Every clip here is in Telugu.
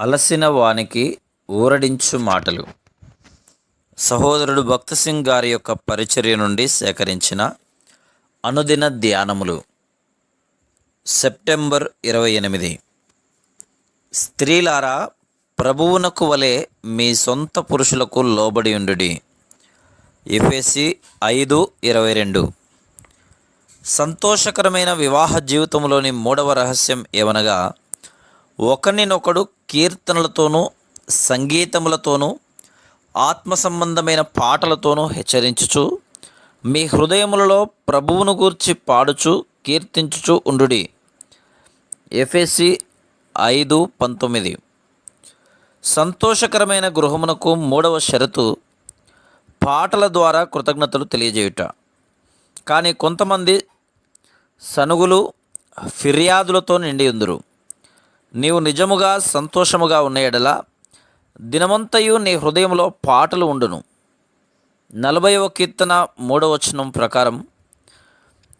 అలసిన వానికి ఊరడించు మాటలు. సహోదరుడు భక్త సింగ్ గారి యొక్క పరిచర్య నుండి సేకరించిన అనుదిన ధ్యానములు. సెప్టెంబర్ ఇరవై ఎనిమిది. స్త్రీలారా ప్రభువునకు వలె మీ సొంత పురుషులకు లోబడి ఉండుడి. ఎఫ్ఎసి ఐదు ఇరవై రెండు. సంతోషకరమైన వివాహ జీవితంలోని మూడవ రహస్యం ఏమనగా ఒకరినొకడు కీర్తనలతోనూ సంగీతములతోనూ ఆత్మ సంబంధమైన పాటలతోనూ హెచ్చరించుచు మీ హృదయములలో ప్రభువును గూర్చి పాడుచు కీర్తించుచు ఉండుడి. ఎఫ్ఎసి ఐదు పంతొమ్మిది. సంతోషకరమైన గృహమునకు మూడవ షరతు పాటల ద్వారా కృతజ్ఞతలు తెలియజేయుట. కానీ కొంతమంది సనుగులు ఫిర్యాదులతో నిండి ఉందరు నీవు నిజముగా సంతోషముగా ఉన్న ఎడల దినమంతయు నీ హృదయంలో పాటలు ఉండును. నలభైవ కీర్తన మూడవ వచనం ప్రకారం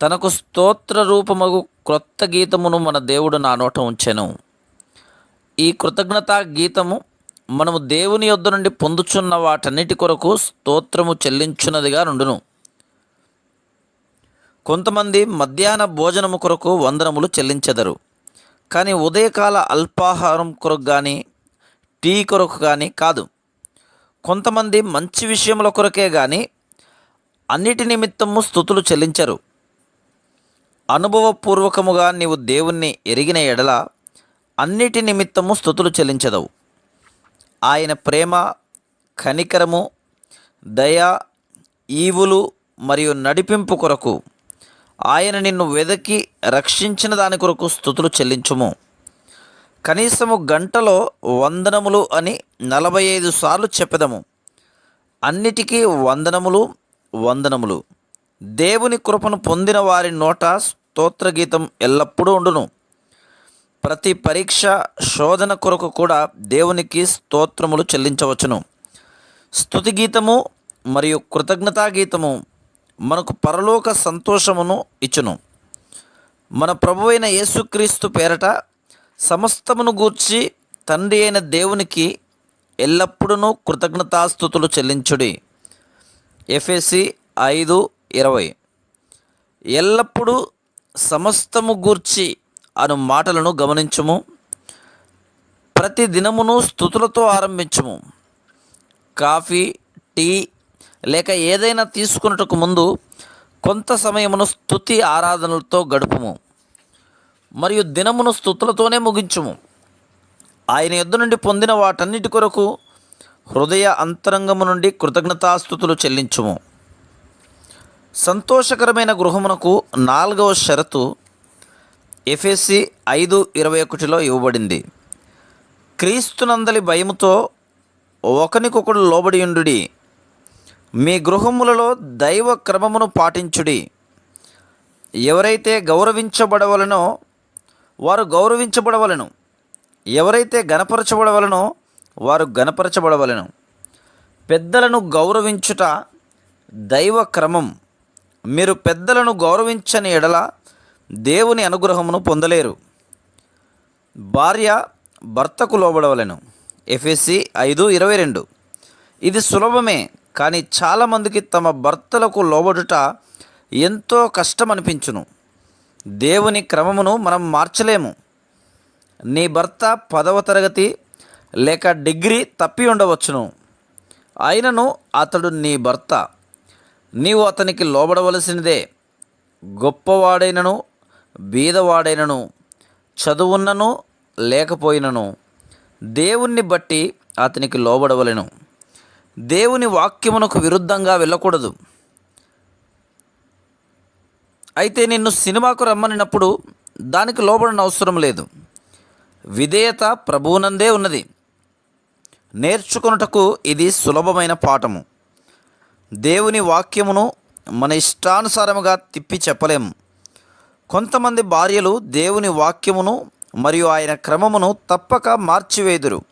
తనకు స్తోత్ర రూపమగు క్రొత్త గీతమును మన దేవుడు నా నోట ఉంచెను. ఈ కృతజ్ఞతా గీతము మనము దేవుని యొద్ద నుండి పొందుచున్న వాటన్నిటి కొరకు స్తోత్రము చెల్లించున్నదిగా నుండును. కొంతమంది మధ్యాహ్న భోజనము కొరకు వందనములు చెల్లించెదరు. కానీ ఉదయకాల అల్పాహారం కొరకు కానీ టీ కొరకు కానీ కాదు. కొంతమంది మంచి విషయముల కొరకే కానీ అన్నిటి నిమిత్తము స్థుతులు చెల్లించరు. అనుభవపూర్వకముగా నీవు దేవుణ్ణి ఎరిగిన ఎడల అన్నిటి నిమిత్తము స్థుతులు చెల్లించదవు. ఆయన ప్రేమ కనికరము దయ ఈవులు మరియు నడిపింపు కొరకు ఆయన నిన్ను వెదకి రక్షించిన దాని కొరకు స్థుతులు చెల్లించుము. కనీసము గంటలో వందనములు అని నలభై ఐదు సార్లు చెప్పదము. అన్నిటికీ వందనములు వందనములు. దేవుని కృపను పొందిన వారి నోట స్తోత్రగీతం ఎల్లప్పుడూ ఉండును. ప్రతి పరీక్ష శోధన కొరకు కూడా దేవునికి స్తోత్రములు చెల్లించవచ్చును. స్తుతి గీతము మరియు కృతజ్ఞతా గీతము మనకు పరలోక సంతోషమును ఇచ్చును. మన ప్రభువైన యేసుక్రీస్తు పేరట సమస్తమును గూర్చి తండ్రి అయిన దేవునికి ఎల్లప్పుడూ కృతజ్ఞతాస్థుతులు చెల్లించుడి. ఎఫ్ఎసి ఐదు ఇరవై. ఎల్లప్పుడూ సమస్తము గూర్చి అను మాటలను గమనించము. ప్రతి దినమును స్థుతులతో ఆరంభించము. కాఫీ టీ లేక ఏదైనా తీసుకున్నటకు ముందు కొంత సమయమును స్థుతి ఆరాధనలతో గడుపుము మరియు దినమును స్థుతులతోనే ముగించుము. ఆయన యుద్ధ నుండి పొందిన వాటన్నిటి కొరకు హృదయ అంతరంగము నుండి కృతజ్ఞతాస్థుతులు చెల్లించుము. సంతోషకరమైన గృహమునకు నాలుగవ షరతు ఎఫ్ఎస్సి ఐదు ఇరవై ఒకటిలో ఇవ్వబడింది. క్రీస్తునందలి భయముతో ఒకనికొకడు లోబడియుండుడి మీ గృహములలో దైవ క్రమమును పాటించుడి. ఎవరైతే గౌరవించబడవలనో వారు గౌరవించబడవలను. ఎవరైతే గనపరచబడవలనో వారు గనపరచబడవలను పెద్దలను గౌరవించుట దైవ క్రమం మీరు పెద్దలను గౌరవించని ఎడల దేవుని అనుగ్రహమును పొందలేరు. భార్య భర్తకు లోబడవలెను. ఎఫ్ఎస్సి ఐదు ఇరవై రెండు. ఇది సులభమే కానీ చాలామందికి తమ భర్తలకు లోబడుట ఎంతో కష్టం అనిపించును దేవుని క్రమమును మనం మార్చలేము. నీ భర్త పదవ తరగతి లేక డిగ్రీ తప్పి ఉండవచ్చును. అయినను అతడు నీ భర్త. నీవు అతనికి లోబడవలసినదే. గొప్పవాడైనను బీదవాడైనను చదువున్నను లేకపోయినను. దేవుణ్ణి బట్టి అతనికి లోబడవలెను. దేవుని వాక్యమునకు విరుద్ధంగా వెళ్ళకూడదు. అయితే నిన్ను సినిమాకు రమ్మనినప్పుడు దానికి లోబడిన అవసరం లేదు. విధేయత ప్రభువునందే ఉన్నది. నేర్చుకొనుటకు ఇది సులభమైన పాఠము. దేవుని వాక్యమును మన ఇష్టానుసారముగా తిప్పి చెప్పలేము కొంతమంది భార్యలు దేవుని వాక్యమును మరియు ఆయన క్రమమును తప్పక మార్చివేదురు.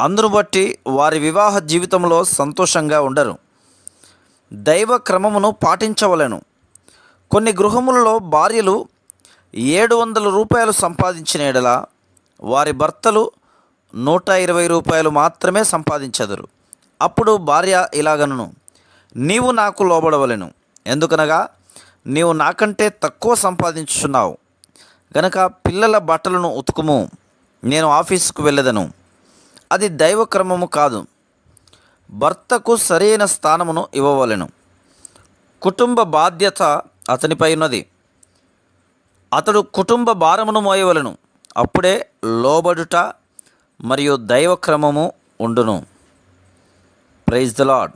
అందును బట్టి వారి వివాహ జీవితంలో సంతోషంగా ఉండరు. దైవ క్రమమును పాటించవలెను. కొన్ని గృహములలో భార్యలు ఏడు వందల రూపాయలు సంపాదించిన ఎడల వారి భర్తలు నూట ఇరవై రూపాయలు మాత్రమే సంపాదించెదరు. అప్పుడు భార్య ఇలాగను నీవు నాకు లోబడవలను. ఎందుకనగా నీవు నాకంటే తక్కువ సంపాదించుచున్నావు. గనక పిల్లల బట్టలను ఉతుకుము. నేను ఆఫీసుకు వెళ్ళదను. అది దైవక్రమము కాదు. భర్తకు సరైన స్థానమును ఇవ్వవలెను. కుటుంబ బాధ్యత అతనిపై ఉన్నది. అతడు కుటుంబ భారమును మోయవలెను. అప్పుడే లోబడుట మరియు దైవక్రమము ఉండును. Praise the lord